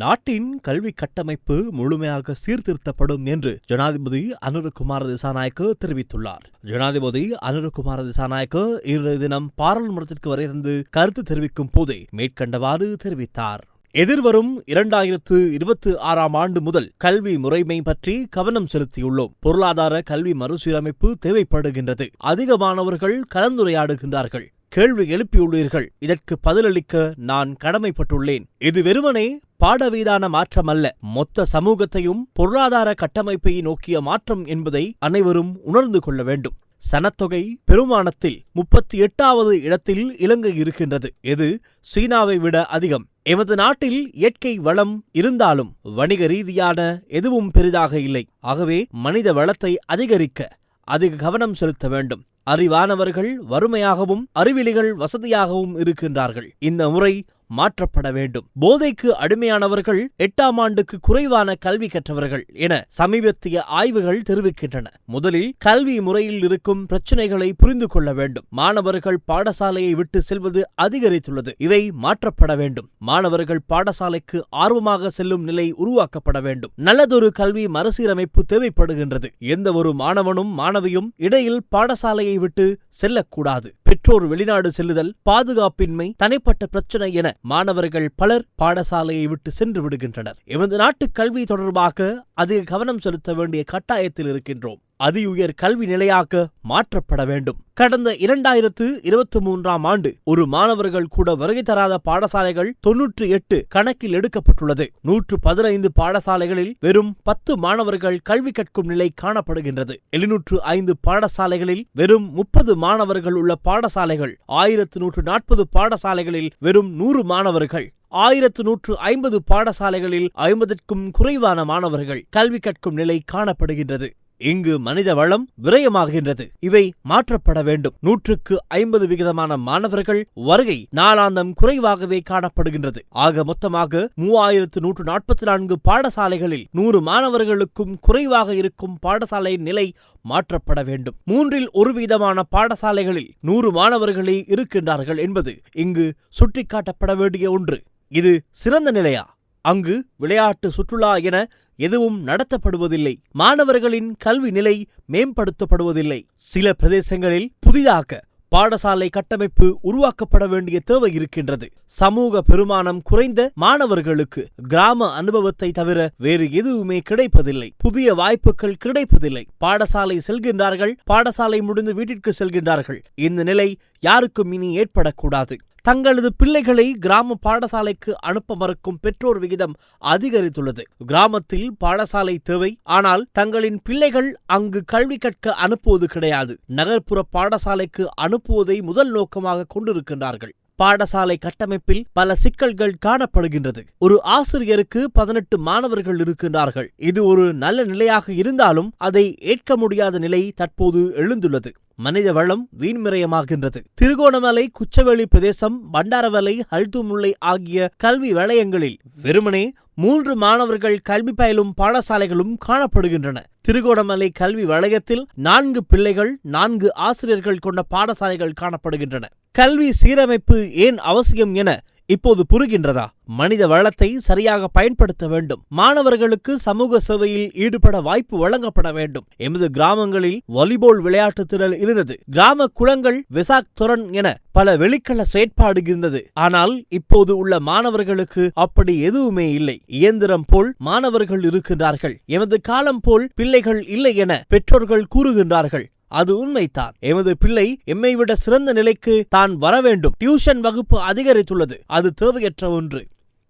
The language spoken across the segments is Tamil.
நாட்டின் கல்வி கட்டமைப்பு முழுமையாக சீர்திருத்தப்படும் என்று ஜனாதிபதி அனுரகுமார திசாநாயக்க தெரிவித்துள்ளார். ஜனாதிபதி அனுரகுமார திசாநாயக்க இன்றைய தினம் பாராளுமன்றத்திற்கு வரையிருந்து கருத்து தெரிவிக்கும் போதே மேற்கண்டவாறு தெரிவித்தார். எதிர்வரும் இரண்டாயிரத்து இருபத்தி ஆறாம் ஆண்டு முதல் கல்வி முறைமை பற்றி கவனம் செலுத்தியுள்ளோம். பொருளாதார கல்வி மறுசீரமைப்பு தேவைப்படுகின்றது. அதிக மாணவர்கள் கலந்துரையாடுகின்றார்கள். கேள்வி எழுப்பியுள்ளீர்கள். இதற்கு பதிலளிக்க நான் கடமைப்பட்டுள்ளேன். இது வெறுமனே பாடவீதான மாற்றம் அல்ல மொத்த சமூகத்தையும் பொருளாதார கட்டமைப்பை நோக்கிய மாற்றம் என்பதை அனைவரும் உணர்ந்து கொள்ள வேண்டும். சனத்தொகை பெருமானத்தில் முப்பத்தி எட்டாவது இடத்தில் இலங்கை இருக்கின்றது. இது சீனாவை விட அதிகம். எமது நாட்டில் இயற்கை வளம் இருந்தாலும் வணிக ரீதியான எதுவும் பெரிதாக இல்லை. ஆகவே மனித வளத்தை அதிகரிக்க அதிக கவனம் செலுத்த வேண்டும். அறிவானவர்கள் வறுமையாகவும் அறிவிலிகள் வசதியாகவும் இருக்கின்றார்கள். இந்த முறை மாற்றப்பட வேண்டும். போதைக்கு அடிமையானவர்கள் எட்டாம் ஆண்டுக்கு குறைவான கல்வி கற்றவர்கள் என சமீபத்திய ஆய்வுகள் தெரிவிக்கின்றன. முதலில் கல்வி முறையில் இருக்கும் பிரச்சினைகளை புரிந்து கொள்ள வேண்டும். மாணவர்கள் பாடசாலையை விட்டு செல்வது அதிகரித்துள்ளது. இவை மாற்றப்பட வேண்டும். மாணவர்கள் பாடசாலைக்கு ஆர்வமாக செல்லும் நிலை உருவாக்கப்பட வேண்டும். நல்லதொரு கல்வி மறுசீரமைப்பு தேவைப்படுகின்றது. எந்த ஒரு மாணவனும் மாணவியும் இடையில் பாடசாலையை விட்டு செல்லக்கூடாது. பெற்றோர் வெளிநாடு செல்லுதல் பாதுகாப்பின்மை தனிப்பட்ட பிரச்சனை என மாணவர்கள் பலர் பாடசாலையை விட்டு சென்று விடுகின்றனர். எமது நாட்டு கல்வி தொடர்பாக அதிக கவனம் செலுத்த வேண்டிய கட்டாயத்தில் இருக்கின்றோம். அதியுயர் கல்வி நிலையாக்க மாற்றப்பட வேண்டும். கடந்த இரண்டாயிரத்து இருபத்தி மூன்றாம் ஆண்டு ஒரு மாணவர்கள் கூட வருகை தராத பாடசாலைகள் தொன்னூற்று எட்டு கணக்கில் எடுக்கப்பட்டுள்ளது. நூற்று பதினைந்து பாடசாலைகளில் வெறும் பத்து மாணவர்கள் கல்வி கற்கும் நிலை காணப்படுகின்றது. எழுநூற்று ஐந்து பாடசாலைகளில் வெறும் முப்பது மாணவர்கள் உள்ள பாடசாலைகள் ஆயிரத்து நூற்று நாற்பது பாடசாலைகளில் வெறும் நூறு மாணவர்கள் ஆயிரத்து நூற்று ஐம்பது பாடசாலைகளில் ஐம்பதற்கும் குறைவான மாணவர்கள் கல்வி கற்கும் நிலை காணப்படுகின்றது. இங்கு மனித வளம் விரயமாகின்றது. இவை மாற்றப்பட வேண்டும். நூற்றுக்கு ஐம்பது விகிதமான மாணவர்கள் வருகை நாளாந்தம் குறைவாகவே காணப்படுகின்றது. ஆக மொத்தமாக மூவாயிரத்து நூற்று நாற்பத்தி நான்கு பாடசாலைகளில் நூறு மாணவர்களுக்கும் குறைவாக இருக்கும் பாடசாலையின் நிலை மாற்றப்பட வேண்டும். மூன்றில் ஒரு வீதமான பாடசாலைகளில் நூறு மாணவர்களே இருக்கின்றார்கள் என்பது இங்கு சுட்டிக்காட்டப்பட வேண்டிய ஒன்று. இது சிறந்த நிலையா? அங்கு விளையாட்டு சுற்றுலா என எதுவும் நடத்தப்படுவதில்லை. மாணவர்களின் கல்வி நிலை மேம்படுத்தப்படுவதில்லை. சில பிரதேசங்களில் புதிதாக பாடசாலை கட்டமைப்பு உருவாக்கப்பட வேண்டிய தேவை இருக்கின்றது. சமூக பெருமானம் குறைந்த மாணவர்களுக்கு கிராம அனுபவத்தை தவிர வேறு எதுவுமே கிடைப்பதில்லை. புதிய வாய்ப்புகள் கிடைப்பதில்லை. பாடசாலை செல்கின்றார்கள் பாடசாலை முடிந்து வீட்டிற்கு செல்கின்றார்கள். இந்த நிலை யாருக்கும் இனி ஏற்படக்கூடாது. தங்களது பிள்ளைகளை கிராம பாடசாலைக்கு அனுப்ப மறுக்கும் பெற்றோர் விகிதம் அதிகரித்துள்ளது. கிராமத்தில் பாடசாலை தேவை. ஆனால் தங்களின் பிள்ளைகள் அங்கு கல்வி கற்க அனுப்புவது கிடையாது. நகர்ப்புற பாடசாலைக்கு அனுப்புவதை முதல் நோக்கமாக கொண்டிருக்கின்றார்கள். பாடசாலை கட்டமைப்பில் பல சிக்கல்கள் காணப்படுகின்றது. ஒரு ஆசிரியருக்கு பதினெட்டு மாணவர்கள் இருக்கின்றார்கள். இது ஒரு நல்ல நிலையாக இருந்தாலும் அதை ஏற்க முடியாத நிலை தற்போது எழுந்துள்ளது. மனித வளம் வீண்மிரயமாகின்றது திருகோணமலை குச்சவெளி பிரதேசம் பண்டாரவலை ஹல்துமுல்லை ஆகிய கல்வி வலயங்களில் வெறுமனே மூன்று மாணவர்கள் கல்வி பயிலும் பாடசாலைகளும் காணப்படுகின்றன. திருகோணமலை கல்வி வலயத்தில் நான்கு பிள்ளைகள் நான்கு ஆசிரியர்கள் கொண்ட பாடசாலைகள் காணப்படுகின்றன. கல்வி சீரமைப்பு ஏன் அவசியம் என இப்போது புரிகின்றதா? மனித வளத்தை சரியாக பயன்படுத்த வேண்டும். மாணவர்களுக்கு சமூக சேவையில் ஈடுபட வாய்ப்பு வழங்கப்பட வேண்டும். எமது கிராமங்களில் வாலிபால் விளையாட்டு திடல் இருந்தது. கிராம குளங்கள் விசாக் துறன் என பல வெளிக்கள செயற்பாடு இருந்தது ஆனால் இப்போது உள்ள மாணவர்களுக்கு அப்படி எதுவுமே இல்லை. இயந்திரம் போல் மாணவர்கள் இருக்கின்றார்கள். எமது காலம் போல் பிள்ளைகள் இல்லை என பெற்றோர்கள் கூறுகின்றார்கள். அது உண்மைதான். எமது பிள்ளை எம்மை விட சிறந்த நிலைக்கு தான் வர வேண்டும் டியூஷன் வகுப்பு அதிகரித்துள்ளது. அது தேவையற்ற ஒன்று.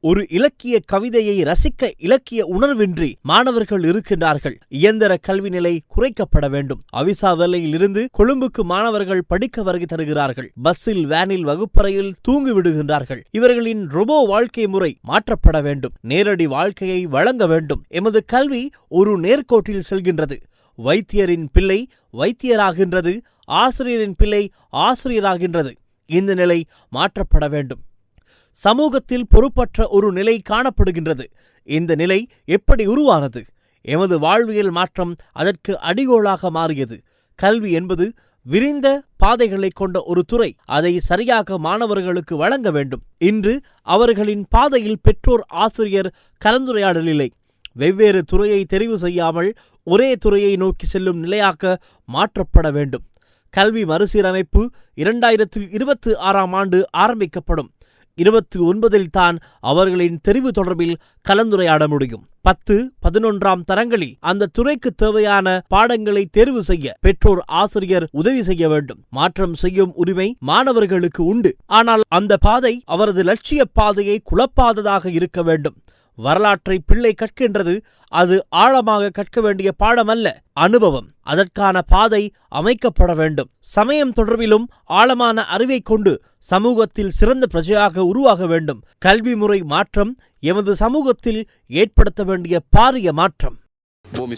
ஒரு இலக்கிய கவிதையை ரசிக்க இலக்கிய உணர்வின்றி மாணவர்கள் இருக்கின்றார்கள். இயந்திர கல்வி நிலை குறைக்கப்பட வேண்டும். அவிசா வேலையில் இருந்து கொழும்புக்கு மாணவர்கள் படிக்க வருகை தருகிறார்கள். பஸ்ஸில் வேனில் வகுப்பறையில் தூங்கி விடுகின்றார்கள். இவர்களின் ரொபோ வாழ்க்கை முறை மாற்றப்பட வேண்டும். நேரடி வாழ்க்கையை வழங்க வேண்டும். எமது கல்வி ஒரு நேர்கோட்டில் செல்கின்றது. வைத்தியரின் பிள்ளை வைத்தியராகின்றது ஆசிரியரின் பிள்ளை ஆசிரியராகின்றது. இந்த நிலை மாற்றப்பட வேண்டும். சமூகத்தில் பொறுப்பற்ற ஒரு நிலை காணப்படுகின்றது. இந்த நிலை எப்படி உருவானது? எமது வாழ்வியல் மாற்றம் அதற்கு அடிகோலாக மாறியது. கல்வி என்பது விரிந்த பாதைகளை கொண்ட ஒரு துறை. அதை சரியாக மாணவர்களுக்கு வழங்க வேண்டும். இன்று அவர்களின் பாதையில் பெற்றோர் ஆசிரியர் கலந்துரையாடலில்லை. வெவ்வேறு துறையை தெரிவு செய்யாமல் ஒரே துறையை நோக்கி செல்லும் நிலையாக்க மாற்றப்பட வேண்டும். கல்வி மறுசீரமைப்பு இரண்டாயிரத்து இருபத்தி ஆறாம் ஆண்டு ஆரம்பிக்கப்படும். இருபத்தி ஒன்பதில் தான் அவர்களின் தெரிவு தொடர்பில் கலந்துரையாட முடியும். பத்து பதினொன்றாம் தரங்களில் அந்த துறைக்கு தேவையான பாடங்களை தேர்வு செய்ய பெற்றோர் ஆசிரியர் உதவி செய்ய வேண்டும். மாற்றம் செய்யும் உரிமை மாணவர்களுக்கு உண்டு. ஆனால் அந்த பாதை அவரது லட்சிய பாதையை குழப்பாததாக இருக்க வேண்டும். வரலாற்றை பிள்ளை கற்கின்றது. அது ஆழமாக கற்க வேண்டிய பாடம் அல்ல அனுபவம். அதற்கான பாதை அமைக்கப்பட வேண்டும். சமயம் தொடர்பிலும் ஆழமான அறிவை கொண்டு சமூகத்தில் சிறந்த பிரஜையாக உருவாக வேண்டும். கல்வி முறை மாற்றம் எமது சமூகத்தில் ஏற்படுத்த வேண்டிய பாரிய மாற்றம். பூமி